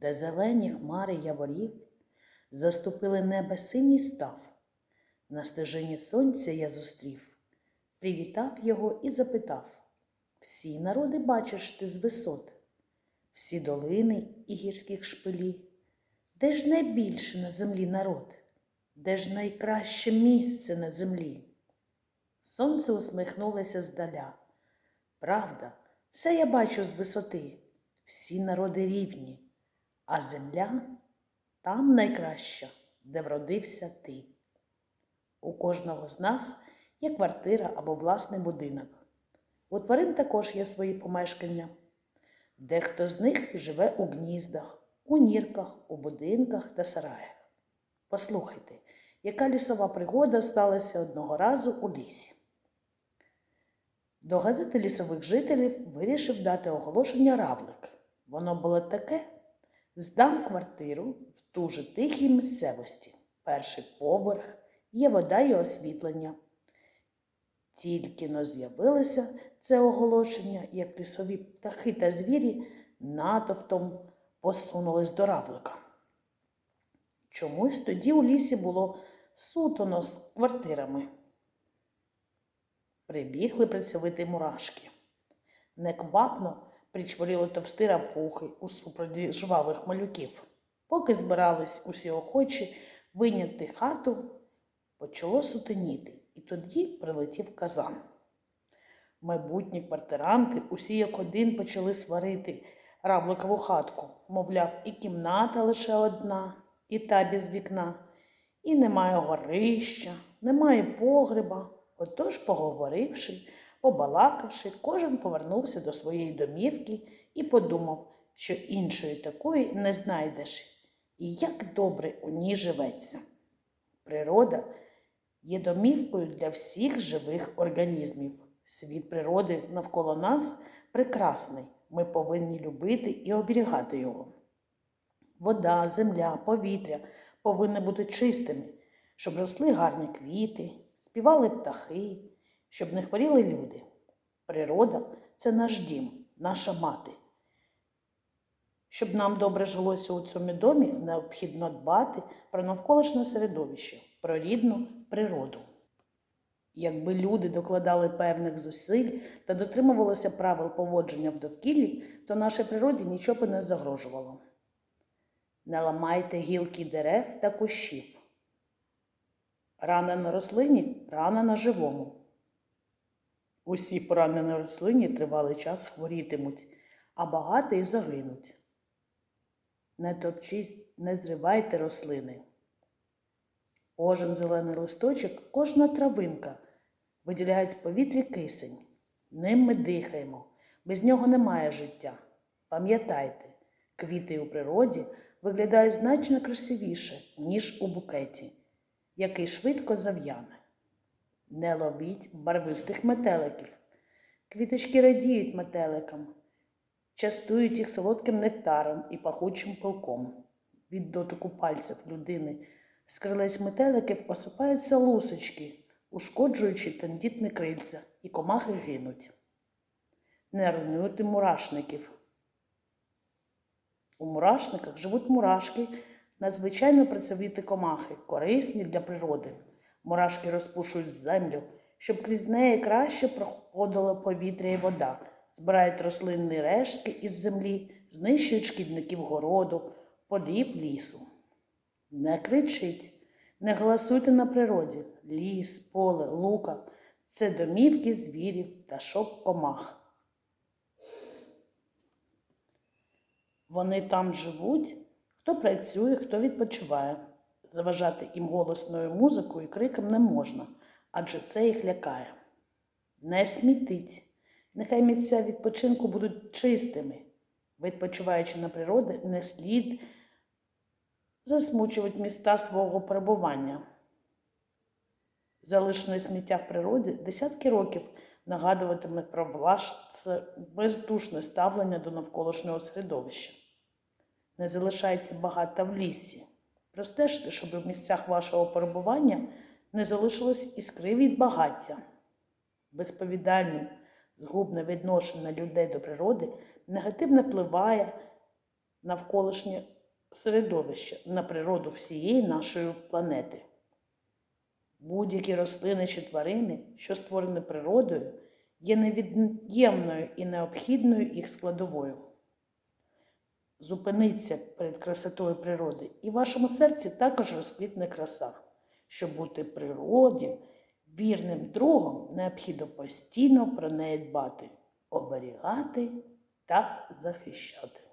де зелені хмари яворів, заступили небе синій став. На стежині сонця я зустрів, привітав його і запитав всі народи бачиш ти з висот, всі долини і гірських шпилі, де ж найбільше на землі народ, де ж найкраще місце на землі? Сонце усміхнулося здаля. Правда, все я бачу з висоти, всі народи рівні, а земля там найкраща, де вродився ти. У кожного з нас є квартира або власний будинок. У тварин також є свої помешкання. Дехто з них живе у гніздах, у нірках, у будинках та сараях. Послухайте, яка лісова пригода сталася одного разу у лісі. До газети лісових жителів вирішив дати оголошення равлик. Воно було таке: здам квартиру в ту же тихій місцевості. Перший поверх, є вода і освітлення. Тільки но з'явилося це оголошення, як лісові птахи та звірі натовтом посунулись до равлика. Чомусь тоді у лісі було сутано з квартирами. Прибігли працьовиті мурашки. Неквапно причворіли товсти рапухи у супроді жвавих малюків. Поки збирались усі охочі виняти хату, почало сутеніти, і тоді прилетів казан. Майбутні квартиранти усі як один почали сварити равликову хатку, мовляв, і кімната лише одна, і та без вікна, і немає горища, немає погреба. Отож, поговоривши, побалакавши, кожен повернувся до своєї домівки і подумав, що іншої такої не знайдеш, і як добре у ній живеться. Природа є домівкою для всіх живих організмів. Світ природи навколо нас прекрасний. Ми повинні любити і оберігати його. Вода, земля, повітря повинні бути чистими, щоб росли гарні квіти, співали птахи, щоб не хворіли люди. Природа це наш дім, наша мати. Щоб нам добре жилося у цьому домі, необхідно дбати про навколишнє середовище, про рідну природу. Якби люди докладали певних зусиль та дотримувалися правил поводження в довкіллі, то нашій природі нічого б не загрожувало. Не ламайте гілки дерев та кущів. Рана на рослині рана на живому. Усі поранені рослині тривалий час хворітимуть, а багато і загинуть. Не топчіть, не зривайте рослини. Кожен зелений листочок, кожна травинка виділяють в повітрі кисень. Ним ми дихаємо, без нього немає життя. Пам'ятайте, квіти у природі виглядають значно красивіше, ніж у букеті, який швидко зав'яне. Не ловіть барвистих метеликів. Квіточки радіють метеликам, частують їх солодким нектаром і пахучим пилком. Від дотику пальців людини з крилець метеликів осипаються лусочки, ушкоджуючи тендітні крильця, і комахи гинуть. Не руйнуйте мурашників. У мурашниках живуть мурашки, надзвичайно працьовиті комахи, корисні для природи. Мурашки розпушують землю, щоб крізь неї краще проходило повітря і вода, збирають рослинні рештки із землі, знищують шкідників городу, полів лісу. Не кричіть, не голосуйте на природі. Ліс, поле, лука це домівки звірів та шок комах. Вони там живуть, хто працює, хто відпочиває. Заважати їм голосною музикою і криком не можна, адже це їх лякає. Не смітить, нехай місця відпочинку будуть чистими. Відпочиваючи на природі, не слід засмучувати міста свого перебування. Залишене сміття в природі десятки років нагадуватиме про ваше бездушне ставлення до навколишнього середовища. Не залишайте багато в лісі. Простежте, щоб в місцях вашого перебування не залишилось іскри від багаття. Безповідальне, згубне відношення людей до природи негативно впливає навколишнє середовище, на природу всієї нашої планети. Будь-які рослини чи тварини, що створені природою, є невід'ємною і необхідною їх складовою. Зупиніться перед красотою природи, і в вашому серці також розквітне краса. Щоб бути природі, вірним другом, необхідно постійно про неї дбати, оберігати та захищати.